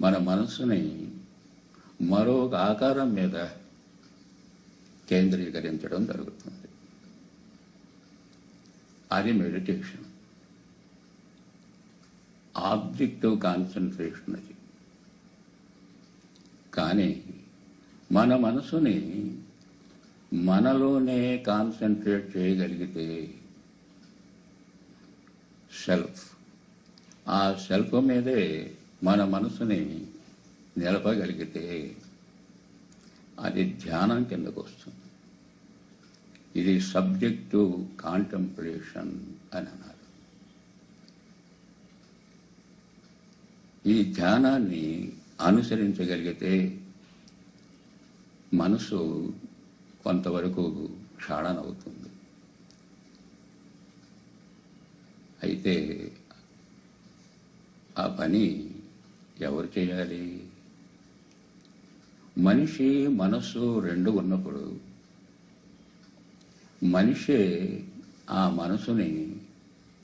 మన మనసుని మరొక ఆకారం మీద కేంద్రీకరించడం జరుగుతుంది. అది మెడిటేషన్. ఆబ్జెక్టివ్ కాన్సన్ట్రేషన్ అది. కానీ మన మనసుని మనలోనే కాన్సన్ట్రేట్ చేయగలిగితే సెల్ఫ్. ఆ సెల్ఫ్ మీదే మన మనసుని నిలపగలిగితే అది ధ్యానం కిందకు వస్తుంది. ఇది సబ్జెక్టు కాంటెంప్లేషన్ అని అన్నారు. ఈ ధ్యానాన్ని అనుసరించగలిగితే మనసు కొంతవరకు క్షాళనవుతుంది అయితే ఆ పని ఎవరు చేయాలి? మనిషి మనస్సు రెండు ఉన్నప్పుడు మనిషే ఆ మనసుని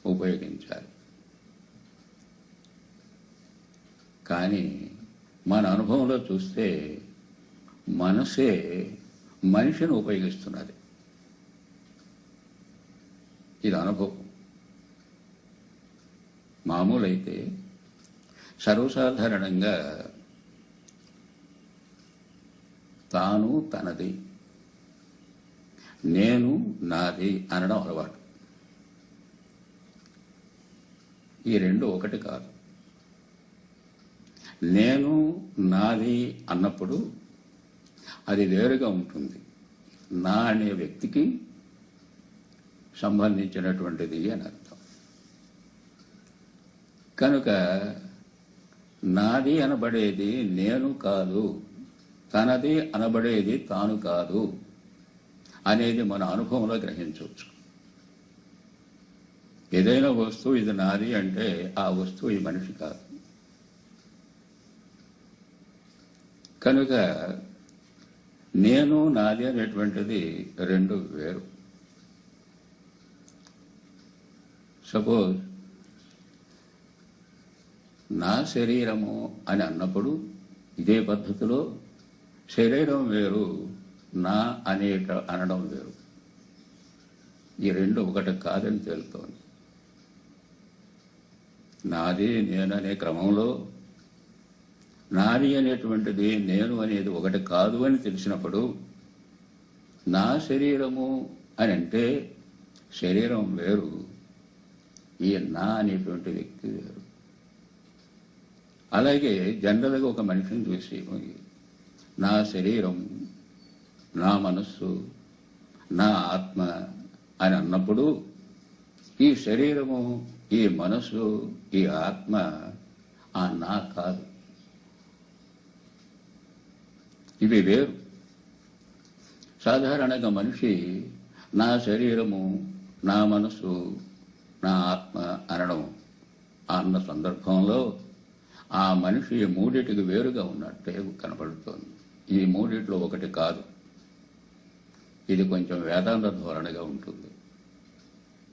ఉపయోగించాలి. కానీ మన అనుభవంలో చూస్తే మనసే మనిషిని ఉపయోగిస్తున్నది. ఇది అనుభవం. మామూలైతే సర్వసాధారణంగా తాను తనది నేను నాది అనడం అలవాటు. ఈ రెండు ఒకటి కాదు. నేను నాది అన్నప్పుడు అది వేరుగా ఉంటుంది. నా అనే వ్యక్తికి సంబంధించినటువంటిది అని అర్థం. కనుక నాది అనబడేది నేను కాదు తనది అనబడేది తాను కాదు అనేది మన అనుభవంలో గ్రహించవచ్చు. ఏదైనా వస్తువు ఇది నాది అంటే ఆ వస్తువు ఈ మనిషి కాదు. కనుక నేను నాది అనేటువంటిది రెండు వేరు. సపోజ్ నా శరీరము అని అన్నప్పుడు ఇదే పద్ధతిలో శరీరం వేరు నా అనేట అనడం వేరు. ఈ రెండు ఒకటి కాదని తేలుతోంది. నాది నేను అనే క్రమంలో నాది అనేటువంటిది నేను అనేది ఒకటి కాదు అని తెలిసినప్పుడు నా శరీరము అని అంటే శరీరం వేరు ఈ నా అనేటువంటి వ్యక్తి వేరు. అలాగే జనరల్గా ఒక మనిషిని చూసి నా శరీరం నా మనస్సు నా ఆత్మ అని అన్నప్పుడు ఈ శరీరము ఈ మనస్సు ఈ ఆత్మ ఆ నా కాదు. ఇవి వేరు. సాధారణంగా మనిషి నా శరీరము నా మనసు నా ఆత్మ అనడం అన్న సందర్భంలో ఆ మనిషి మూడిటికి వేరుగా ఉన్నట్టే కనపడుతోంది ఈ మూడిట్లో ఒకటి కాదు. ఇది కొంచెం వేదాంత ధోరణిగా ఉంటుంది.